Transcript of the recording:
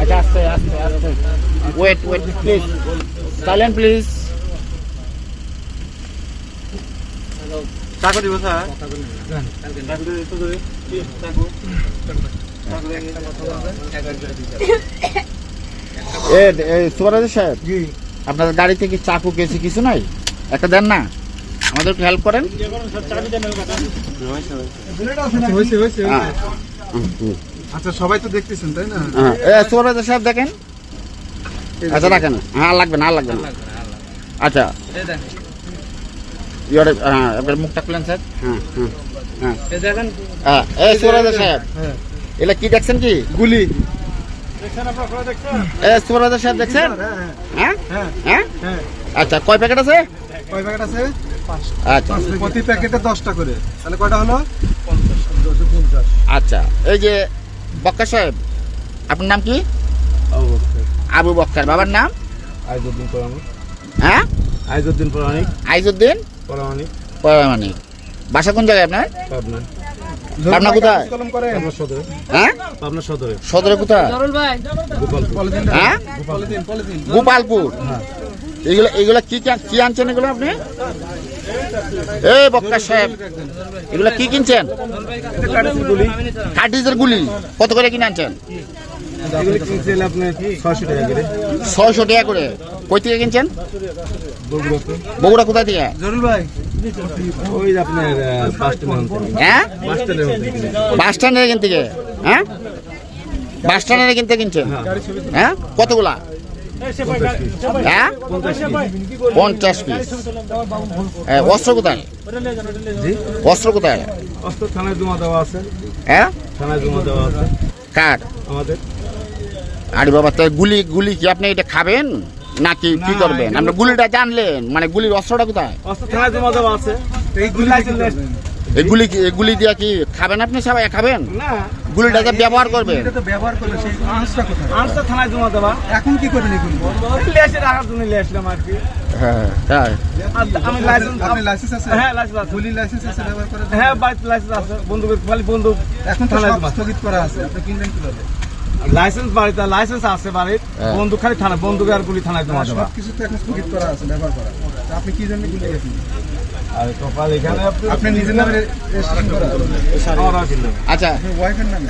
আচ্ছা আস্তে আস্তে আস্তে। Wait wait please silent please চাকু দিব স্যার এ সুপারাইজার সাহেব আপনাদের গাড়িতে কি চাকু কেসি কিছু নাই? একটা দেন না? আমাদের একটু হেল্প করেন। হয়েছে হয়েছে। হ্যাঁ। হুম, হুম। আচ্ছা সবাই তো দেখতেছেন তাই না? হ্যাঁ। এ সুপারাইজার সাহেব দেখেন? আচ্ছা রাখেন। হ্যাঁ আর লাগবে না আর লাগবে না। আচ্ছা। ইয়ে হ্যাঁ এবার মুখটা খুলেন স্যার। হ্যাঁ হ্যাঁ হ্যাঁ। হ্যাঁ এই সাহেব। হ্যাঁ। কি দেখছেন কি? গুলি। এ সাহেব দেখছেন? হ্যাঁ। হ্যাঁ? হ্যাঁ হ্যাঁ? হ্যাঁ। আচ্ছা কয় প্যাকেট আছে? কয় প্যাকেট আছে? আচ্ছা। প্রতি প্যাকেটে দশটা করে। তাহলে কয়টা হলো? আচ্ছা এই যে বক্কা সাহেব আপনার নাম কি? আবু বক্কার বাবার নাম? আইজুদ্দিন পরামানিক হ্যাঁ? আইজুদ্দিন পরামানিক আইজুদ্দিন? পরামানিক পরামানিক বাসা কোন জায়গায় আপনার? পাবনা। পাবনা কোথায়? হ্যাঁ? পাবনা সদরে। সদরে কোথায়? গোপালপুর। পলিথিন হ্যাঁ? গোপালপুর? এগুলো এগুলো কি কি- আনছেন এগুলো আপনি? এই বক্কা সাহেব এগুলো কি কিনছেন? গুলি কার্টিজের গুলি। কত করে কিনে আনছেন? ছয়শো টাকা করে। কই থেকে কিনছেন? বগুড়া কোথায় থেকে? জরুল ভাই। হ্যাঁ বাস হ্যাঁ হ্যাঁ কতগুলা হ্যাঁ পঞ্চাশ হ্যাঁ, অস্ত্র কোথায় অস্ত্র কোথায় হ্যাঁ আরে বাবা তাই গুলি গুলি কি আপনি এটা খাবেন নাকি কি করবেন? আপনি গুলিটা জানলেন মানে গুলির অস্ত্রটা কোথায়? অস্ত্র থানায় জমা দেওয়া আছে। এই গুলি এই গুলি এই গুলি দিয়ে কি খাবেন আপনি সবাই? খাবেন? না। গুলিটাকে ব্যবহার করবেন। এটা তো ব্যবহার করলে সেই আঁশটা কোথায়? আঁশটা থানায় জমা দেওয়া। এখন কি করেন এগুলো? লেসে রাখার জন্য নিয়ে আসলাম আর কি। হ্যাঁ তাই। আমি লাইসেন্স আপনি লাইসেন্স আছে? হ্যাঁ লাইসেন্স আছে। গুলি লাইসেন্স আছে ব্যবহার করার হ্যাঁ বাড়িতে লাইসেন্স আছে। বন্দুকের খালি বন্দুক এখন তো সব স্থগিত করা আছে আপনি কিনবেন কীভাবে? লাইসেন্স বাড়িতে লাইসেন্স আছে বাড়ির। হ্যাঁ। বন্দুক খালি থানা বন্দুক আর গুলি থানায় জমা দেওয়া। কিছু তো এখন স্থগিত করা আছে ব্যবহার করা। আপনি কি জন্য গুলি গেছেন? আরে কপাল এখানে আপনি নিজের নামে আচ্ছা। ওয়াইফের নামে।